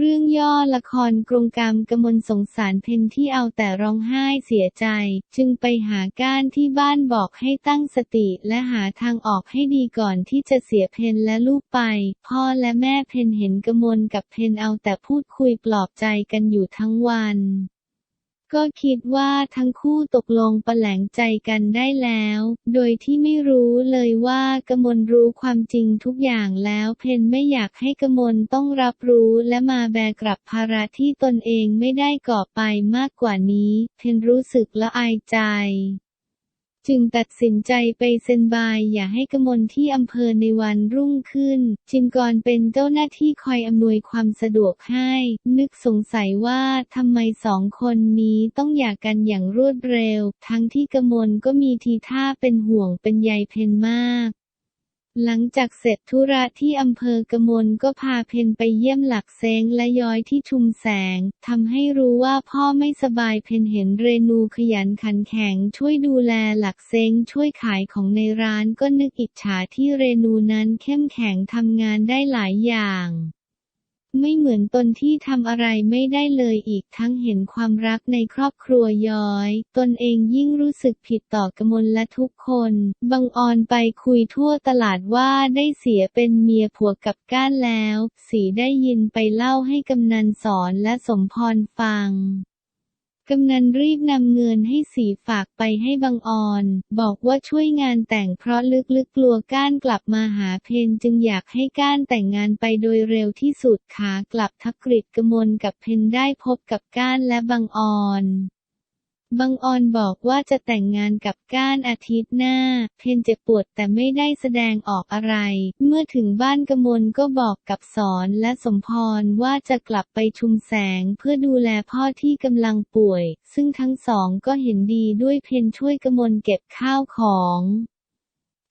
เรื่องย่อละครกรงกรรมกมลสงสารเพนที่เอาแต่ร้องไห้เสียใจ จึงไปหาก้านที่บ้านบอกให้ตั้งสติและหาทางออกให้ดีก่อนที่จะเสียเพนและลูกไป พ่อและแม่เพนเห็นกมลกับเพนเอาแต่พูดคุยปลอบใจกันอยู่ทั้งวัน ก็คิดว่าทั้งคู่ตกลงประแหลงใจกันได้แล้ว โดยที่ไม่รู้เลยว่ากมลรู้ความจริงทุกอย่างแล้วเพนไม่อยากให้กมลต้องรับรู้และมาแบกรับภาระที่ตนเองไม่ได้ก่อไปมากกว่านี้ เพนรู้สึกละอายใจ จึงตัดสินใจไปเซ็นบายอย่าให้กมลที่อำเภอในวันรุ่งขึ้น จินกรเป็นเจ้าหน้าที่คอยอำนวยความสะดวกให้ นึกสงสัยว่าทำไมสองคนนี้ต้องหย่ากันอย่างรวดเร็ว ทั้งที่กมลก็มีทีท่าเป็นห่วงเป็นใยเพนมาก หลังจากเสร็จธุระที่อำเภอกมลก็พาเพนไปเยี่ยมหลักเซงและย้อยที่ชุมแสงทำให้รู้ว่าพ่อไม่สบายเพนเห็นเรนูขยันขันแข็งช่วยดูแลหลักเซงช่วยขายของในร้านก็นึกอิจฉาที่เรนูนั้นเข้มแข็งทำงานได้หลายอย่าง ไม่เหมือนตนที่ทำอะไรไม่ได้เลยอีกทั้งเห็นความรักในครอบครัวย้อย ตนเองยิ่งรู้สึกผิดต่อกมลและทุกคน บังออนไปคุยทั่วตลาดว่าได้เสียเป็นเมียผัวกับก้านแล้ว สีได้ยินไปเล่าให้กำนันสอนและสมพรฟัง กำนันรีบนำเงินให้สีฝากไปให้บังออน บอกว่าช่วยงานแต่งเพราะลึกๆกลัวก้านกลับมาหาเพนจึงอยากให้ก้านแต่งงานไปโดยเร็วที่สุดขากลับทักกริดกมลกับเพนได้พบกับก้านและบังออน บังออนบอกว่าจะแต่งงานกับก้านอาทิตย์หน้า เพนเจ็บปวดแต่ไม่ได้แสดงออกอะไร เมื่อถึงบ้านกมลก็บอกกับสอนและสมพรว่าจะกลับไปชุมแสงเพื่อดูแลพ่อที่กำลังป่วย ซึ่งทั้งสองก็เห็นดีด้วยเพนช่วยกมลเก็บข้าวของ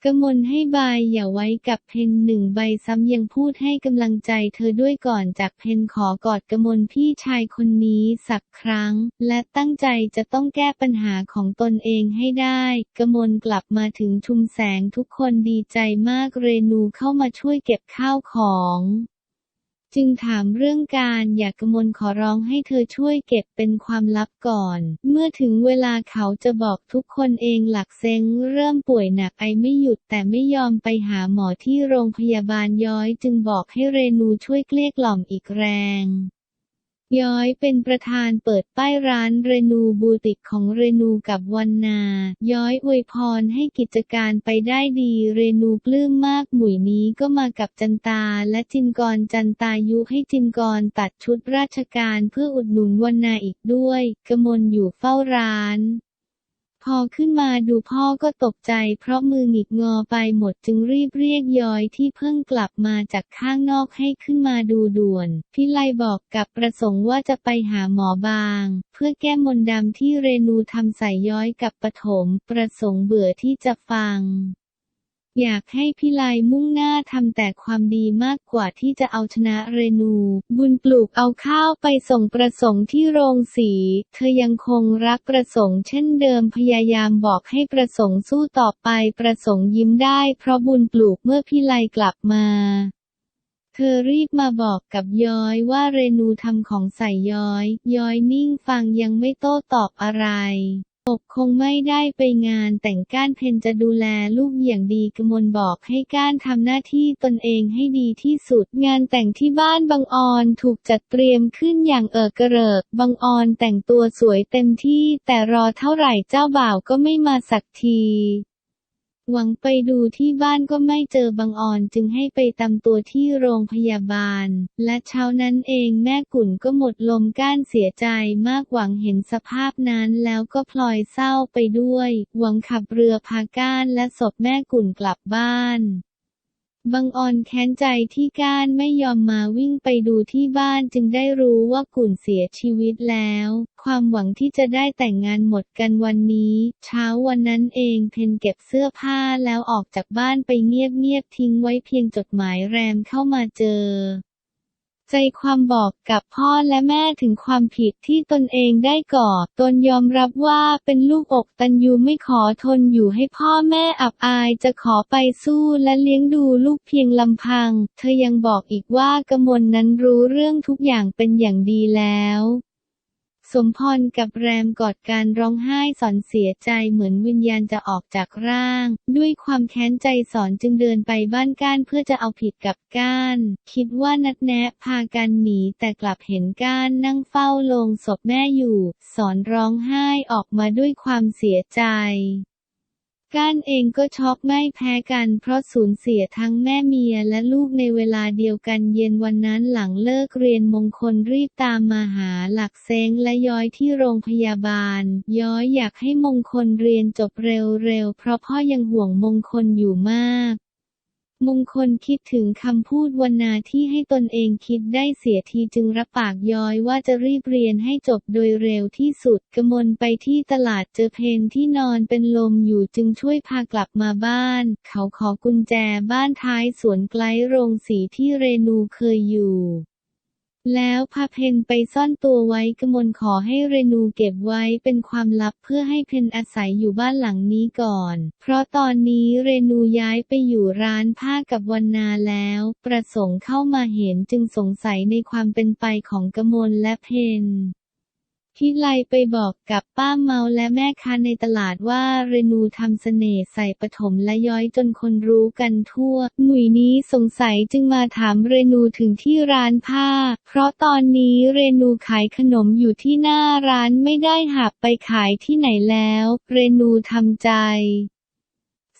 กมลให้ใบอย่าไว้กับเพนหนึ่งใบซ้ำยังพูดให้กำลังใจเธอด้วยก่อนจากเพนขอกอดกมลพี่ชายคนนี้สักครั้ง และตั้งใจจะต้องแก้ปัญหาของตนเองให้ได้ กมลกลับมาถึงชุมแสงทุกคนดีใจมากเรนูเข้ามาช่วยเก็บข้าวของ จึงถามเรื่องการอยากกมลขอร้องให้เธอช่วยเก็บเป็นความลับก่อน เมื่อถึงเวลาเขาจะบอกทุกคนเองหลักเซงเริ่มป่วยหนักไอไม่หยุดแต่ไม่ยอมไปหาหมอที่โรงพยาบาลย้อย จึงบอกให้เรนูช่วยเกลี้ยกล่อมอีกแรง ย้อยเป็นประธานเปิดป้ายร้านเรนูบูติกของเรนูกับวันนา ย้อยอวยพรให้กิจการไปได้ดีเรนูปลื้มมากหมุยนี้ก็มากับจันตาและจินกรจันตายุให้จินกรตัดชุดราชการเพื่ออุดหนุนวันนาอีกด้วย กมลอยู่เฝ้าร้าน พอขึ้นมาดูพ่อก็ตกใจ เพราะมือหงิกงอไปหมดจึงรีบเรียกย้อยที่เพิ่งกลับมาจากข้างนอกให้ขึ้นมาดูด่วน พิไลบอกกับประสงค์ว่าจะไปหาหมอบาง เพื่อแก้มนดำที่เรนูทำใส่ย้อยกับปฐมประสงค์เบื่อที่จะฟัง อยากให้พิไลมุ่งหน้าทำแต่ความดีมากกว่าที่จะเอาชนะเรนู บุญปลูกเอาข้าวไปส่งประสงค์ที่โรงสี เธอยังคงรักประสงค์เช่นเดิมพยายามบอกให้ประสงค์สู้ต่อไปประสงค์ยิ้มได้เพราะบุญปลูกเมื่อพิไลกลับมาเธอรีบมาบอกกับย้อยว่าเรนูทำของใส่ย้อย ย้อยนิ่งฟังยังไม่โต้ตอบอะไร กคงไม่ได้ไปงานแต่งก้านเพนจะดูแลลูกอย่างดีกมลบอกให้ก้านทำหน้าที่ตนเองให้ดีที่สุด งานแต่งที่บ้านบางออนถูกจัดเตรียมขึ้นอย่างเอิกกระเริกบางออนแต่งตัวสวยเต็มที่แต่รอเท่าไหร่เจ้าบ่าวก็ไม่มาสักที หวังไปดูที่บ้านก็ไม่เจอบางออนจึงให้ไปตามตัวที่โรงพยาบาล และเช้านั้นเองแม่กุ่นก็หมดลมก้านเสียใจมากหวังเห็นสภาพนั้นแล้วก็พลอยเศร้าไปด้วย หวังขับเรือพาก้านและศพแม่กุ่นกลับบ้าน บังออนแค้นใจที่ก้านไม่ยอมมาวิ่งไปดูที่บ้านจึงได้รู้ว่ากุ่นเสียชีวิตแล้ว ความหวังที่จะได้แต่งงานหมดกันวันนี้ เช้าวันนั้นเองเพนเก็บเสื้อผ้าแล้วออกจากบ้านไปเงียบๆทิ้งไว้เพียงจดหมายแรมเข้ามาเจอ ใจความบอกกับพ่อและแม่ถึงความผิดที่ตนเองได้ก่อ ตนยอมรับว่าเป็นลูกอกตันยูไม่ขอทนอยู่ให้พ่อแม่อับอายจะขอไปสู้และเลี้ยงดูลูกเพียงลำพัง เธอยังบอกอีกว่ากมลนั้นรู้เรื่องทุกอย่างเป็นอย่างดีแล้ว สมพรกับแรมกอดการร้องไห้สอนเสียใจเหมือนวิญญาณจะออกจากร่าง ด้วยความแค้นใจสอนจึงเดินไปบ้านก้านเพื่อจะเอาผิดกับก้าน คิดว่านัดแนะพากันหนีแต่กลับเห็นก้านนั่งเฝ้าลงศพแม่อยู่ สอนร้องไห้ออกมาด้วยความเสียใจ ก้านเองก็ช็อกไม่แพ้กันเพราะสูญเสียทั้งแม่เมียและลูกในเวลาเดียวกันเย็นวันนั้นหลังเลิกเรียนมงคลรีบตามมาหาหลักเซ้งและย้อยที่โรงพยาบาล ย้อยอยากให้มงคลเรียนจบเร็วๆเพราะพ่อยังห่วงมงคลอยู่มาก มงคลคิดถึงคำพูดวันนาที่ให้ตนเองคิดได้เสียทีจึงรับปากย้อยว่าจะรีบเรียนให้จบโดยเร็วที่สุดกมลไปที่ตลาดเจอเพนที่นอนเป็นลมอยู่จึงช่วยพากลับมาบ้าน เขาขอกุญแจบ้านท้ายสวนไกลโรงสีที่เรนูเคยอยู่ แล้วพาเพนไปซ่อนตัวไว้กมลขอให้เรนูเก็บไว้เป็นความลับเพื่อให้เพนอาศัยอยู่บ้านหลังนี้ก่อน เพราะตอนนี้เรนูย้ายไปอยู่ร้านผ้ากับวันนาแล้ว ประสงค์เข้ามาเห็นจึงสงสัยในความเป็นไปของกมลและเพน พิไลไปบอกกับป้าเมาและแม่ค้าในตลาดว่าเรนูทำเสน่ห์ใส่ปฐมและย้อยจนคนรู้กันทั่ว หนุ่ยนี้สงสัยจึงมาถามเรนูถึงที่ร้านผ้า เพราะตอนนี้เรนูขายขนมอยู่ที่หน้าร้านไม่ได้หับไปขายที่ไหนแล้ว เรนูทำใจ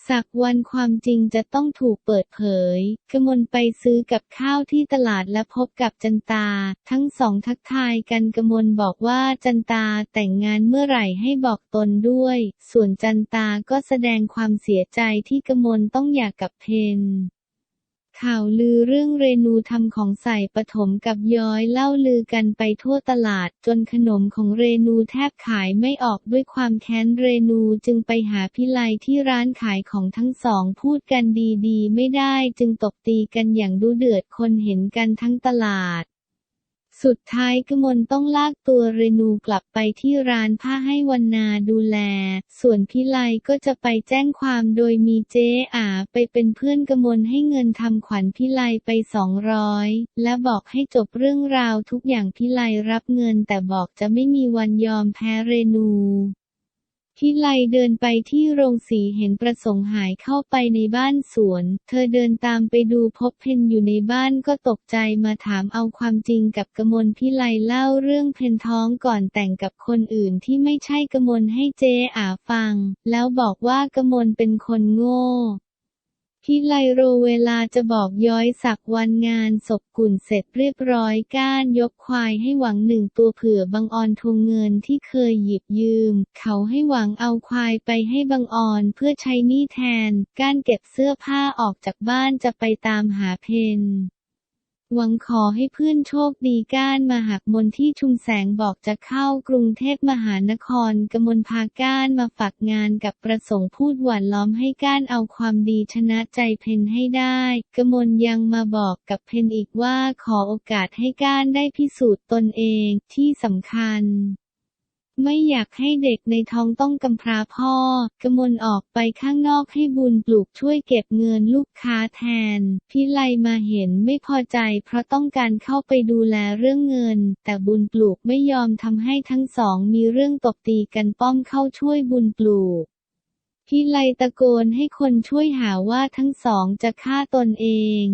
สักวันความจริงจะต้องถูกเปิดเผย กมลไปซื้อกับข้าวที่ตลาดและพบกับจันตา ทั้งสองทักทายกันกมลบอกว่าจันตาแต่งงานเมื่อไหร่ให้บอกตนด้วย ส่วนจันตาก็แสดงความเสียใจที่กมลต้องหย่ากกับเพน ข่าวลือเรื่องเรนูทำของใส่ปฐมกับย้อยเล่าลือกันไปทั่วตลาด จนขนมของเรนูแทบขายไม่ออกด้วยความแค้นเรนูจึงไปหาพิไลที่ร้านขายของทั้งสองพูดกันดีๆ ไม่ได้จึงตบตีกันอย่างดูเดือดคนเห็นกันทั้งตลาด สุดท้ายกมลต้องลากตัวเรนูกลับไปที่ร้านผ้าให้วันนาดูแล ส่วนพิไลก็จะไปแจ้งความโดยมีเจ๊อาไปเป็นเพื่อนกมลให้เงินทำขวัญพิไลไปสองร้อยและบอกให้จบเรื่องราวทุกอย่างพิไลรับเงินแต่บอกจะไม่มีวันยอมแพ้เรนู พิไลเดินไปที่โรงสีเห็นประสงค์หายเข้าไปในบ้านสวน เธอเดินตามไปดูพบเพนอยู่ในบ้านก็ตกใจมาถามเอาความจริงกับกมลพิไลเล่าเรื่องเพนท้องก่อนแต่งกับคนอื่นที่ไม่ใช่กมลให้เจอาฟัง แล้วบอกว่ากมลเป็นคนโง่ พิไลโรเวลาจะบอกย้อยสักวันงานศพกุ่นเสร็จเรียบร้อยก้านยกควายให้หวังหนึ่งตัวเผื่อบังออนทวงเงินที่เคยหยิบยืม เขาให้หวังเอาควายไปให้บังออนเพื่อใช้หนี้แทน ก้านเก็บเสื้อผ้าออกจากบ้านจะไปตามหาเพน หวังขอให้เพื่อนโชคดีก้านมาหักมนที่ชุมแสงบอกจะเข้ากรุงเทพมหานครกมลพาก้านมาฝากงานกับประสงค์พูดหวานล้อมให้ก้านเอาความดีชนะใจเพนให้ได้กมลยังมาบอกกับเพนอีกว่าขอโอกาสให้ก้านได้พิสูจน์ตนเองที่สำคัญ ไม่อยากให้เด็กในท้องต้องกำพร้าพ่อ กมลออกไปข้างนอกให้บุญปลูกช่วยเก็บเงินลูกค้าแทน พิไลมาเห็นไม่พอใจเพราะต้องการเข้าไปดูแลเรื่องเงิน แต่บุญปลูกไม่ยอมทำให้ทั้งสองมีเรื่องตบตีกันป้อมเข้าช่วยบุญปลูกพิไลตะโกนให้คนช่วยหาว่าทั้งสองจะฆ่าตนเอง